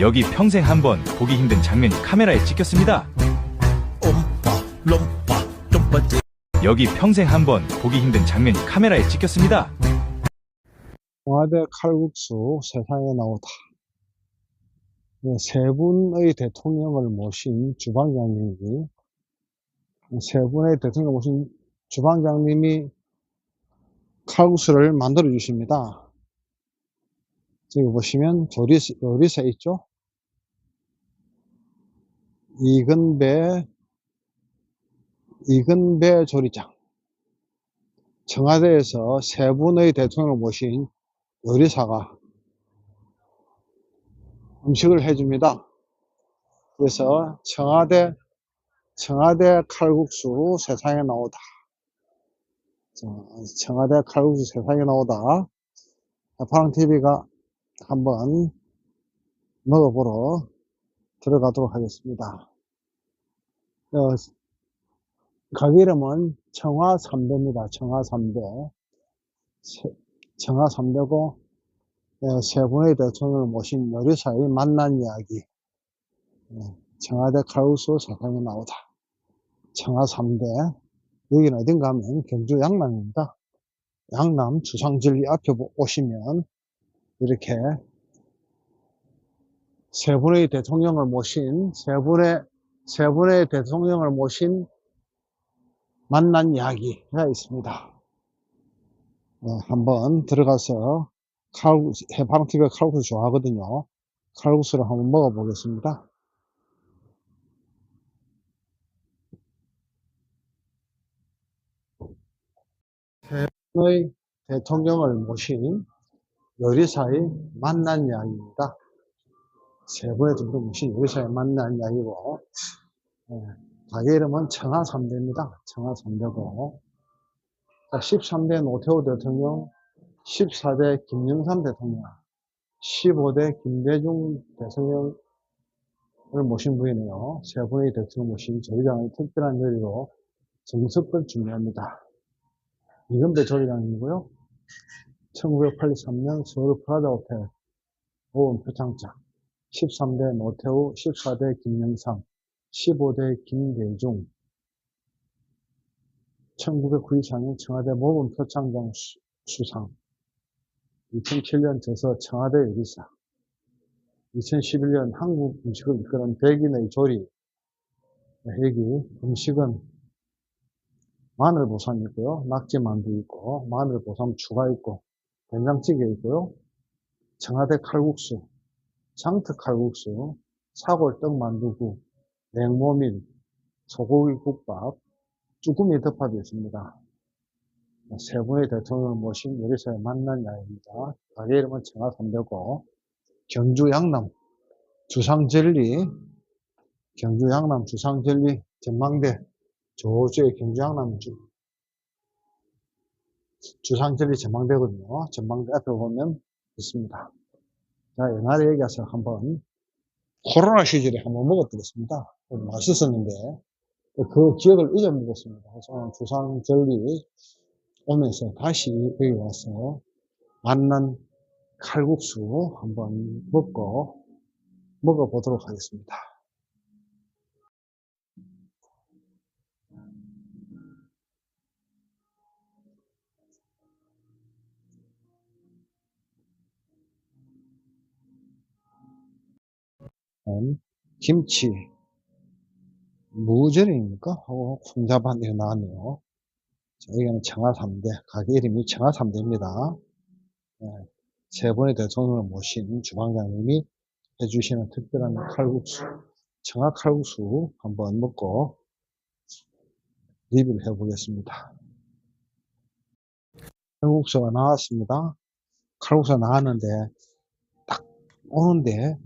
여기 평생 한 번 보기 힘든 장면이 카메라에 찍혔습니다. 여기 평생 한 번 보기 힘든 장면이 카메라에 찍혔습니다. 청와대 칼국수 세상에 나오다. 네, 세 분의 대통령을 모신 주방장님이 세 분의 대통령을 모신 주방장님이 칼국수를 만들어 주십니다. 저기 보시면 조리사, 요리사 있죠? 이근배, 이근배 조리장. 청와대에서 세 분의 대통령을 모신 요리사가 음식을 해줍니다. 그래서 청와대, 청와대 칼국수 세상에 나오다. 자, 청와대 칼국수 세상에 나오다. 파랑TV가 한번 먹어보러 들어가도록 하겠습니다. 어, 가게 이름은 청화 3대입니다. 청화 3대. 청하 3대고 예, 세 분의 대통령을 모신 요리사의 만난 이야기 예, 청와대 칼국수 세상에 나오다 청하 3대 여기는 어딘가 하면 경주 양남입니다 양남 주상진리 앞에 보- 오시면 이렇게 세 분의 대통령을 모신 세 분의 세 분의 대통령을 모신 만난 이야기가 있습니다. 어, 한번 들어가서 칼국수, 해방TV가 칼국수 좋아하거든요. 칼국수를 한번 먹어보겠습니다. 세분의 대통령을 모신 요리사의 만난 이야기입니다. 세 분의 대통령 모신 요리사의 만난 이야기고, 예, 가게 이름은 청하 3대입니다. 청하 3대고, 자, 13대 노태우 대통령, 14대 김영삼 대통령, 15대 김대중 대통령을 모신 분이네요. 세 분의 대통령 모신 조리장의 특별한 요리로 정석을 준비합니다. 이건배 조리장이고요. 1983년 서울 프라자 호텔 보험 표창장 13대 노태우, 14대 김영삼, 15대 김대중, 1994년 청와대 모범 표창장 수- 수상, 2007년 저서 청와대 요리사, 2011년 한국 음식을 이끄는 백인의 조리, 여기 음식은 마늘 보쌈 있고요, 낙지 만두 있고, 마늘 보쌈 추가 있고, 된장찌개 있고요, 청와대 칼국수, 장트 칼국수, 사골 떡 만두국, 냉모밀, 소고기 국밥, 쭈꾸미 덮밥이 있습니다. 세 분의 대통령을 모신 요리사의 만난 야입니다. 가게 이름은 청하 3대고, 경주 양남 주상젤리, 경주 양남 주상젤리 전망대, 저쪽에 경주 양남 주, 주상젤리 전망대거든요. 전망대 앞에 보면 있습니다. 자, 옛날에 여기 와서 한번 코로나 시절에 한번 먹어보겠습니다. 맛있었는데, 그 기억을 잊어먹었습니다. 그래서 오늘 주상절리 오면서 다시 여기 와서 만난 칼국수 한번 먹고 먹어보도록 하겠습니다. 김치, 무절임입니까? 하고 혼자반 이렇게 나왔네요. 자, 여기는 청하 3대, 가게 이름이 청하 3대입니다. 세 번의 대통령을 모신 주방장님이 해주시는 특별한 칼국수, 청하 칼국수 한번 먹고 리뷰를 해보겠습니다. 칼국수가 나왔습니다. 칼국수가 나왔는데 딱 오는데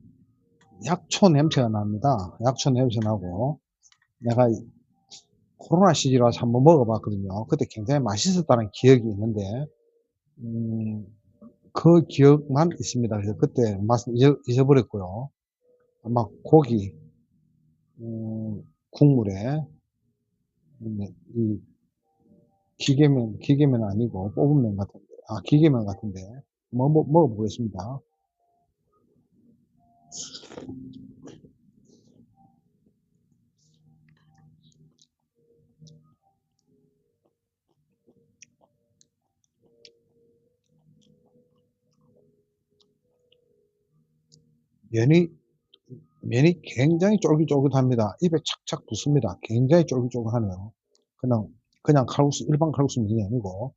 약초 냄새가 납니다. 약초 냄새 나고 내가 이- 코로나 시기에 와서 한번 먹어봤거든요. 그때 굉장히 맛있었다는 기억이 있는데 음, 그 기억만 있습니다. 그래서 그때 잊어, 잊어버렸고요. 아마 고기 음, 국물에 음, 이 기계면 기계면 아니고 뽑은 면 같은데 아 기계면 같은데 뭐, 뭐 먹어보겠습니다. 면이 면이 굉장히 쫄깃쫄깃합니다. 입에 착착 붙습니다. 굉장히 쫄깃쫄깃하네요. 그냥 그냥 칼국수 일반 칼국수 면이 아니고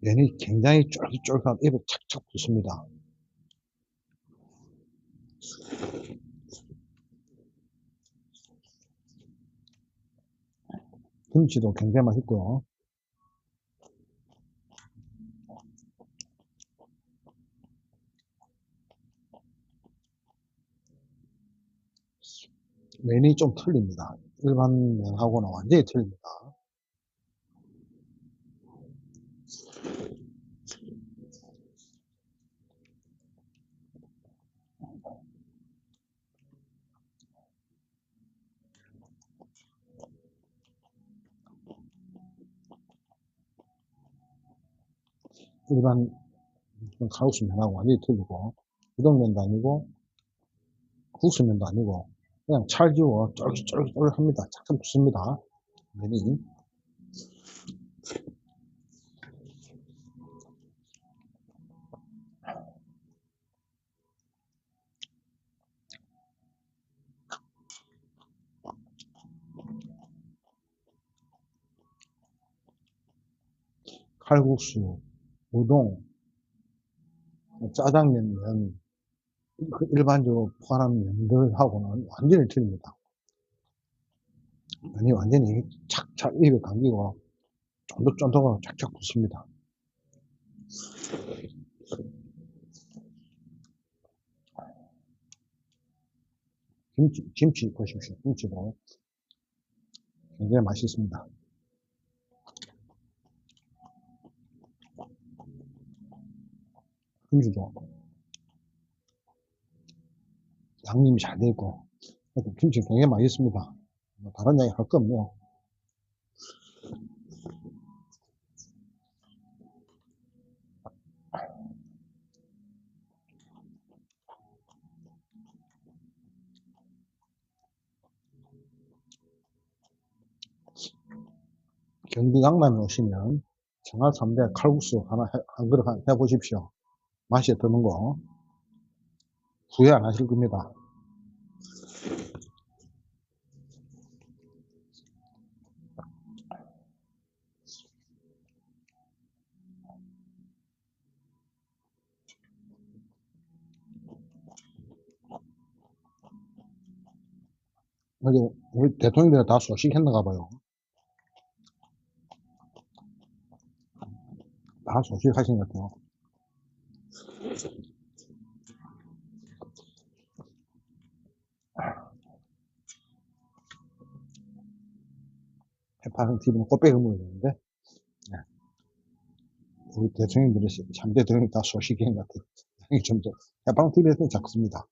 면이 굉장히 쫄깃쫄깃한 입에 착착 붙습니다. 김치도 굉장히 맛있고요. 면이 좀 틀립니다. 일반 면하고는 완전히 틀립니다. 일반 칼국수 면하고 완전히 틀리고 우동면도 아니고 국수면도 아니고 그냥 찰지고 쫄깃쫄깃쫄깃합니다. 착착 붙습니다. 면이 칼국수, 우동, 짜장면 면, 그 일반적으로 포함한 면들하고는 완전히 틀립니다. 면이 완전히 착착 입에 감기고 쫀득쫀득하고 착착 붙습니다. 김치, 김치 보십시오. 김치도 굉장히 맛있습니다. 김치도 양념이 잘 하여튼 김치 굉장히 맛있습니다. 뭐 다른 이야기 할 거 없네요. 경기 강남에 오시면 청아 3대 칼국수 하나 해, 한 그릇 한- 해보십시오. 맛이 드는 거 후회 안 하실 겁니다. 어제 우리 대통령들이 다 소식했는가 봐요. 다 소식하신 것 같아요. 해 파랑 TV는 꽃배기 먹어야 되는데, 네. 우리 대통령들이 3대 대통령이 다 소식한 것 같아요. 양이 좀 더, 해파랑 TV에서는 작습니다.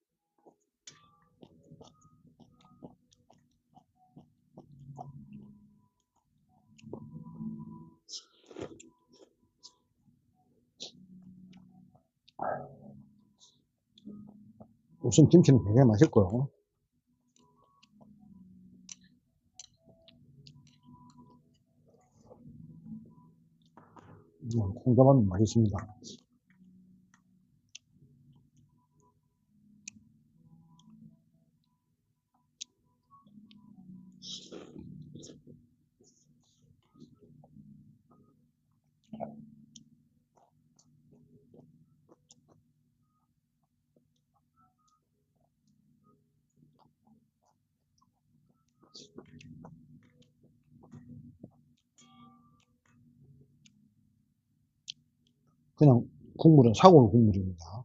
우선 김치는 굉장히 맛있고요. 음, 콩자반도 맛있습니다. 그냥 국물은 사골 국물입니다.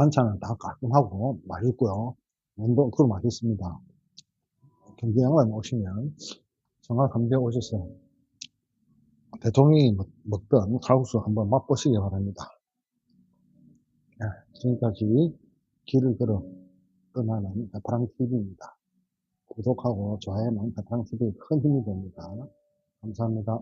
반찬은 다 깔끔하고 맛있고요. 면도 그로 맛있습니다. 경기 양반에 오시면 정화 3대 오셔서 대통령이 먹, 먹던 칼국수 한번 맛보시기 바랍니다. 네, 지금까지 길을 걸어 떠나는 베테랑TV입니다. 구독하고 좋아요는 베테랑TV에 큰 힘이 됩니다. 감사합니다.